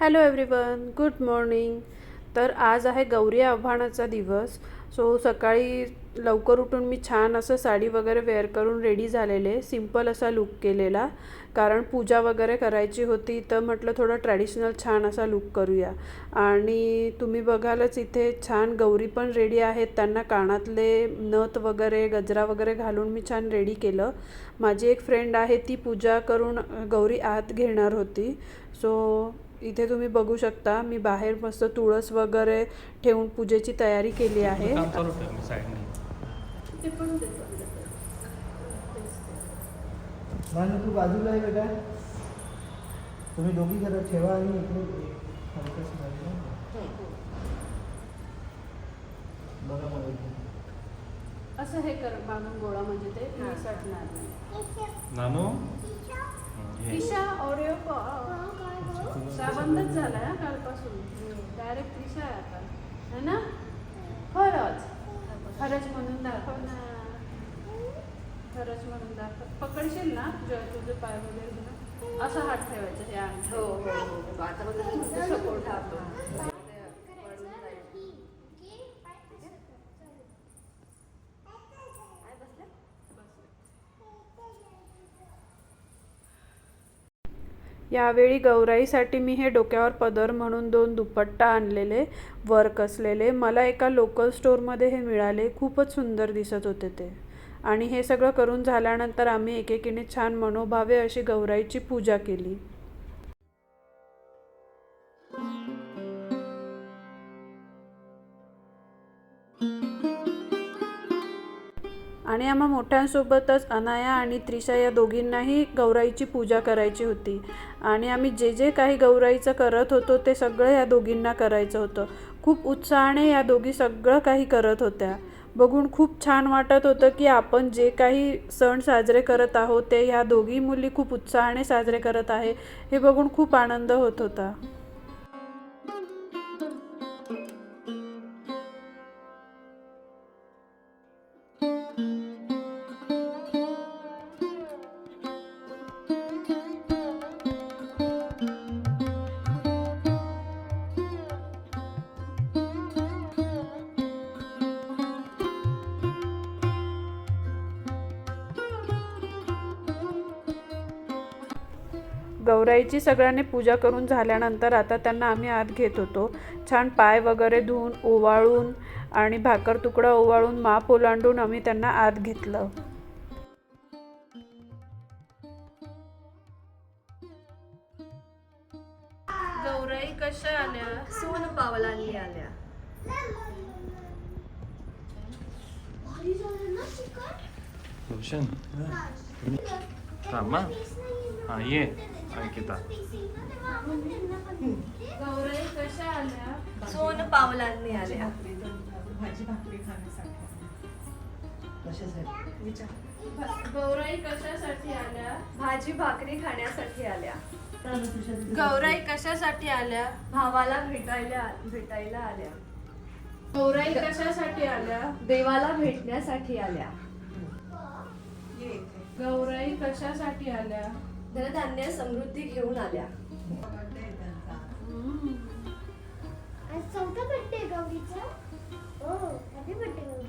Hello everyone good morning तर आज आहे गौरी आव्हानाचा दिवस. सो सकाळी लवकर उठून मी छान असं साडी वगैरे वेअर करून रेडी झालेले सिंपल असा लुक केलेला. कारण पूजा वगैरे करायची होती तर म्हटलं थोडं ट्रॅडिशनल छान असा लुक करूया. आणि तुम्ही बघालच इथे छान गौरी पण रेडी आहेत. त्यांना कानातले नथ वगैरे गजरा वगैरे घालून मी छान रेडी केलं. माझी एक फ्रेंड आहे ती पूजा करून गौरी आत घेणार होती. सो इथे तुम्ही बघू शकता मी बाहेर मस्त तुळस वगैरे ठेवून पूजेची तयारी केली आहे. तू बाजूला आहे बेटा. तुम्ही दोघी जरा ठेवा आणि. असं हे कर बांधून गोळा म्हणजे ते निसटणार नाही. नानू? हं, हे. बंदच झाला हा कालपासून. डायरेक्ट त्रिशा आहे आता. है ना? खरंच. खरंच म्हणून दाखव ना. खरंच म्हणून दाखव. पकडशील ना जय तुझे पाय वगैरे असं हात ठेवायचं हे हो हो हो. आता सपोर्ट आपण यावेळी गौराईसाठी मी हे डोक्यावर पदर म्हणून दोन दुपट्टा आणलेले वर्क असलेले मला एका लोकल स्टोअरमध्ये हे मिळाले खूपच सुंदर दिसत होते ते. आणि हे सगळं करून झाल्यानंतर आम्ही एकेकीने छान मनोभावे अशी गौराईची पूजा केली. आणि आम्हा मोठ्यांसोबतच अनाया आणि त्रिशा या दोघींनाही गौराईची पूजा करायची होती. आणि आम्ही जे जे काही गौराईचं करत होतो ते सगळं या दोघींना करायचं होतं. खूप उत्साहाने या दोघी सगळं काही करत होत्या. बघून खूप छान वाटत होतं की आपण जे काही सण साजरे करत आहोत ते ह्या दोघी मुली खूप उत्साहाने साजरे करत आहे हे बघून खूप आनंद होत होता. गौराईची सगळ्यांनी पूजा करून झाल्यानंतर आता त्यांना आम्ही आत घेत होतो. छान पाय वगैरे धुवून ओवाळून आणि भाकर तुकडा ओवाळून माप ओलांडून आम्ही त्यांना आत घेतलं. गौराई कशा आल्या? सोन पावलांनी आल्या. रोशन थांबा हां ये. अंकिता गौराई कशा आल्या? सोन पावलांनी आल्या. कशासाठी? गौराई कशासाठी आल्या? भाजी भाकरी खाण्यासाठी आल्या. गौराई कशासाठी आल्या? भावाला भेटायला भेटायला आल्या. गौराई कशासाठी आल्या? देवाला भेटण्यासाठी आल्या. गौराई कशासाठी आल्या? धनधान्य समृद्धी घेऊन आल्या. आज चौथा बड्डे गौरीचा. हो हॅपी बड्डे गौरी.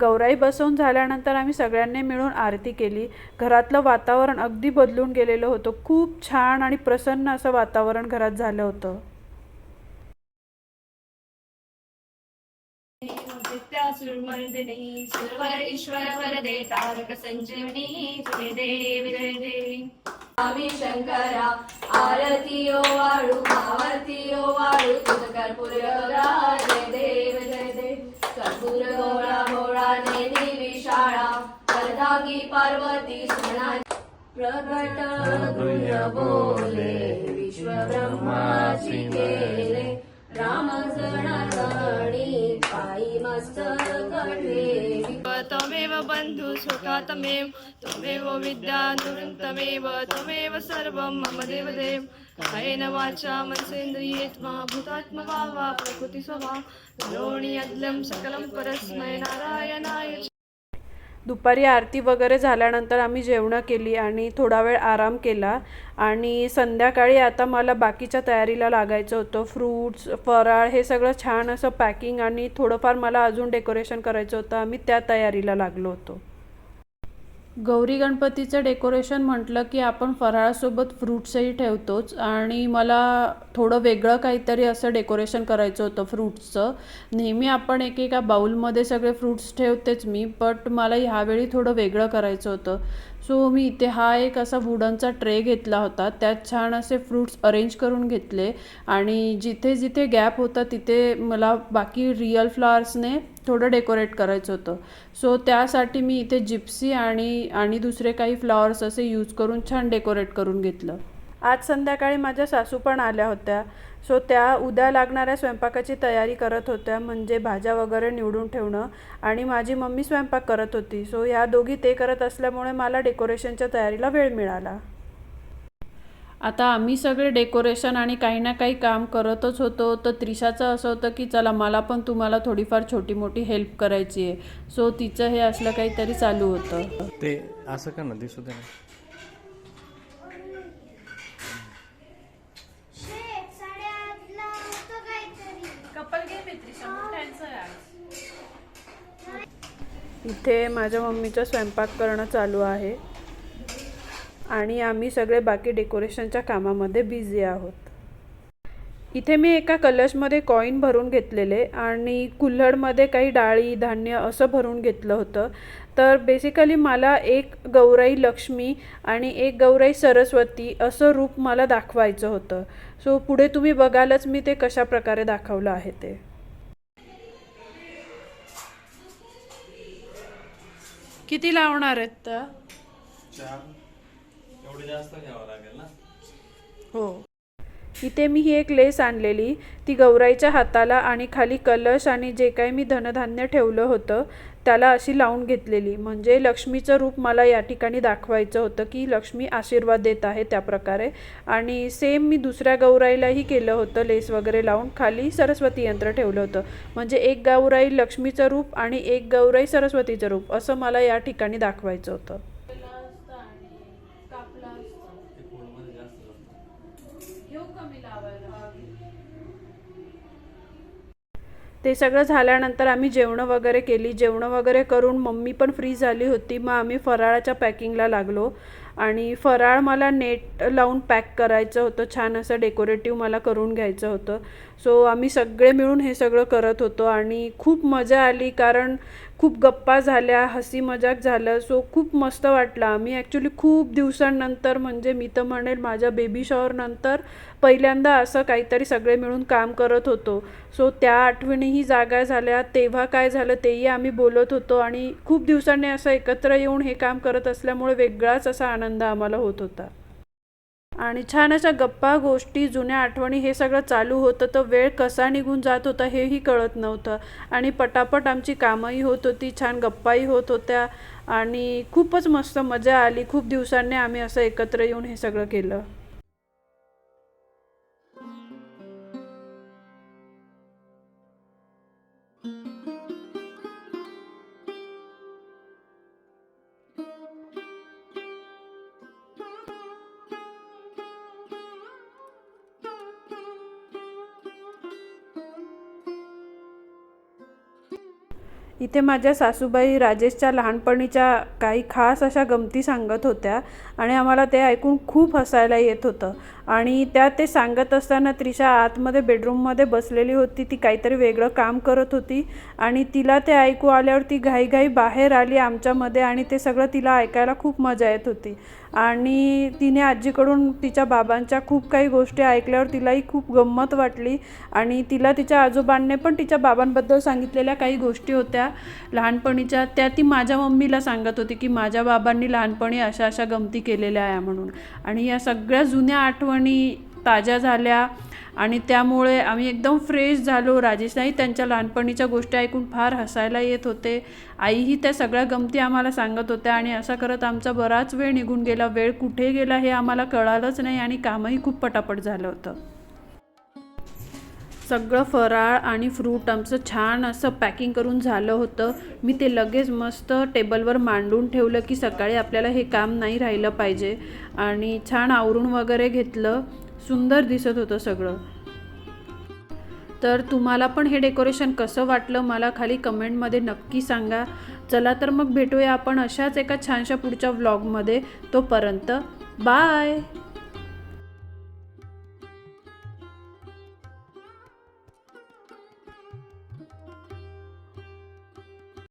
गौराई बसवून झाल्यानंतर आम्ही सगळ्यांनी मिळून आरती केली. घरातलं वातावरण अगदी बदलून गेलेलं होतं. खूप छान आणि प्रसन्न असं वातावरण घरात झालं होतं. सुरमर्दिनी सुरवर ईश्वर वरदे तारक संजीवनी जय देवी जय देवी आम्ही शंकरा आरती ओ वाळू आरती ओ वाळू तुझ कर्पूर गौरा जय देव जय देव कर्पूर गौरा भोळा नेनी विशाळा वरदागी पार्वती सुना प्रगट गुण्य बोले विश्व ब्रह्माची केले। राम जण पायी त्वमेव बन्धु सुखा तमेव त्वमेव विद्या दुरन्तमेव त्वमेव सर्वं मम देवदेव. कायेन वाचा मनसेन्द्रियेत्मा भूतात्मका वा प्रकृतिस्वभाव. करोणि अद्लं सकलं परस्मै नारायणाय. दुपारी आरती वगैरे झाल्यानंतर आम्ही जेवणं केली आणि थोडा वेळ आराम केला. आणि संध्याकाळी आता मला बाकीच्या तयारीला लागायचं होतं. फ्रूट्स फराळ हे सगळं छान असं पॅकिंग आणि थोडंफार मला अजून डेकोरेशन करायचं होतं. आम्ही त्या तयारीला लागलो होतो. गौरी गणपतीचं डेकोरेशन म्हटलं की आपण फराळासोबत फ्रूट्सही ठेवतोच. आणि मला थोडं वेगळं काहीतरी असं डेकोरेशन करायचं होतं फ्रूट्सचं. नेहमी आपण एकेका बाउलमध्ये सगळे फ्रूट्स ठेवतेच मी बट मला ह्यावेळी थोडं वेगळं करायचं होतं. सो मी इथे हा एक असा वुडनचा ट्रे घेतला होता. त्यात छान असे फ्रूट्स अरेंज करून घेतले आणि जिथे जिथे गॅप होता तिथे मला बाकी रिअल फ्लॉवर्सने थोडं डेकोरेट करायचं होतं. सो त्यासाठी मी इथे जिप्सी आणि आणि दुसरे काही फ्लॉवर्स असे यूज करून छान डेकोरेट करून घेतलं. आज संध्याकाळी माझ्या सासू पण आल्या होत्या. सो त्या उद्या लागणाऱ्या स्वयंपाकाची तयारी करत होत्या म्हणजे भाज्या वगैरे निवडून ठेवणं आणि माझी मम्मी स्वयंपाक करत होती. सो ह्या दोघी ते करत असल्यामुळे मला डेकोरेशनच्या तयारीला वेळ मिळाला. आता आम्ही सगळे डेकोरेशन आणि काही ना काही काम करतच होतो. तर त्रिशाचं असं होतं की चला मला पण तुम्हाला थोडीफार छोटी मोठी हेल्प करायची आहे. सो तिचं हे असलं काहीतरी चालू होतं. ते असं का ना दिसू दे ना शेट साडेआठला होतं काहीतरी इथे माझ्या मम्मीचा स्वयंपाक करणं चालू आहे. आणि आम्ही सगळे बाकी डेकोरेशनच्या कामामध्ये बिझी आहोत. इथे मी एका कलशमध्ये कॉईन भरून घेतलेले आणि कुल्हडमध्ये काही डाळी धान्य असं भरून घेतलं होतं. तर बेसिकली मला एक गौराई लक्ष्मी आणि एक गौराई सरस्वती असं रूप मला दाखवायचं होतं. सो पुढे तुम्ही बघालच मी ते कशा प्रकारे दाखवलं आहे ते. किती लावणार आहेत तर? चार. एवढे जास्त घ्यावं लागेल ना? हो. इथे मी ही एक लेस आणलेली. ती गौराईच्या हाताला आणि खाली कलश आणि जे काही मी धनधान्य ठेवलं होतं त्याला अशी लावून घेतलेली. म्हणजे लक्ष्मीचं रूप मला या ठिकाणी दाखवायचं होतं की लक्ष्मी आशीर्वाद देत आहे त्या प्रकारे. आणि सेम मी दुसऱ्या गौराईलाही केलं होतं लेस वगैरे लावून. खाली सरस्वती यंत्र ठेवलं होतं. म्हणजे एक गौराई लक्ष्मीचं रूप आणि एक गौराई सरस्वतीचं रूप असं मला या ठिकाणी दाखवायचं होतं. ते सगळं झाल्यानंतर आम्ही जेवणं वगैरे केली. जेवणं वगैरे करून मम्मी पण फ्री झाली होती. मग आम्ही फराळाच्या पॅकिंगला लागलो. आणि फराळ मला नेट लावून पॅक करायचं होतं. छान असं डेकोरेटिव्ह मला करून घ्यायचं होतं. सो आम्ही सगळे मिळून हे सगळं करत होतो. आणि खूप मजा आली कारण खूप गप्पा झाल्या हसी मजाक झालं. सो खूप मस्त वाटलं. आम्ही ॲक्च्युली खूप दिवसांनंतर म्हणजे मी तर म्हणेल माझ्या बेबी शॉवरनंतर पहिल्यांदा असं काहीतरी सगळे मिळून काम करत होतो. सो त्या आठवणीही जागा झाल्या. तेव्हा काय झालं तेही आम्ही बोलत होतो आणि खूप दिवसांनी असं एकत्र येऊन हे काम करत असल्यामुळे वेगळाच असा आनंद आम्हाला होत होता. आणि छान अशा गप्पा गोष्टी जुन्या आठवणी हे सगळं चालू होतं. तर वेळ कसा निघून जात होता हेही कळत नव्हतं. आणि पटापट आमची कामंही होत होती छान गप्पाही होत होत्या. आणि खूपच मस्त मजा आली. खूप दिवसांनी आम्ही असं एकत्र येऊन हे सगळं केलं. इथे माझ्या सासूबाई राजेशच्या लहानपणीच्या काही खास अशा गमती सांगत होत्या आणि आम्हाला ते ऐकून खूप हसायला येत होतं. आणि त्या ते सांगत असताना त्रिशा आतमध्ये बेडरूममध्ये बसलेली होती. ती काहीतरी वेगळं काम करत होती आणि तिला ते ऐकू आल्यावर ती घाईघाई बाहेर आली आमच्यामध्ये आणि ते सगळं तिला ऐकायला खूप मजा येत होती. आणि तिने आजीकडून तिच्या बाबांच्या खूप काही गोष्टी ऐकल्यावर तिलाही खूप गंमत वाटली आणि तिला तिच्या आजोबांनी पण तिच्या बाबांबद्दल सांगितलेल्या काही गोष्टी होत्या लहानपणीच्या. त्या ती माझ्या मम्मीला सांगत होती की माझ्या बाबांनी लहानपणी अशा अशा गमती केलेल्या आहे म्हणून. आणि या सगळ्या जुन्या आठवणी ताज्या झाल्या आणि त्यामुळे आम्ही एकदम फ्रेश झालो. राजेशलाही त्यांच्या लहानपणीच्या गोष्टी ऐकून फार हसायला येत होते. आईही त्या सगळ्या गमती आम्हाला सांगत होत्या आणि असं करत आमचा बराच वेळ निघून गेला. वेळ कुठे गेला हे आम्हाला कळालंच नाही आणि कामही खूप पटापट झालं होतं. सगळं फराळ आणि फ्रूट आमचं छान असं पॅकिंग करून झालं होतं. मी ते लगेच मस्त टेबलवर मांडून ठेवलं की सकाळी आपल्याला हे काम नाही राहिलं पाहिजे. आणि छान आवरून वगैरे घेतलं. सुंदर दिसत होतं सगळं. तर तुम्हाला पण हे डेकोरेशन कसं वाटलं मला खाली कमेंटमध्ये नक्की सांगा. चला तर मग भेटूया आपण अशाच एका छानशा पुढच्या व्लॉगमध्ये तोपर्यंत बाय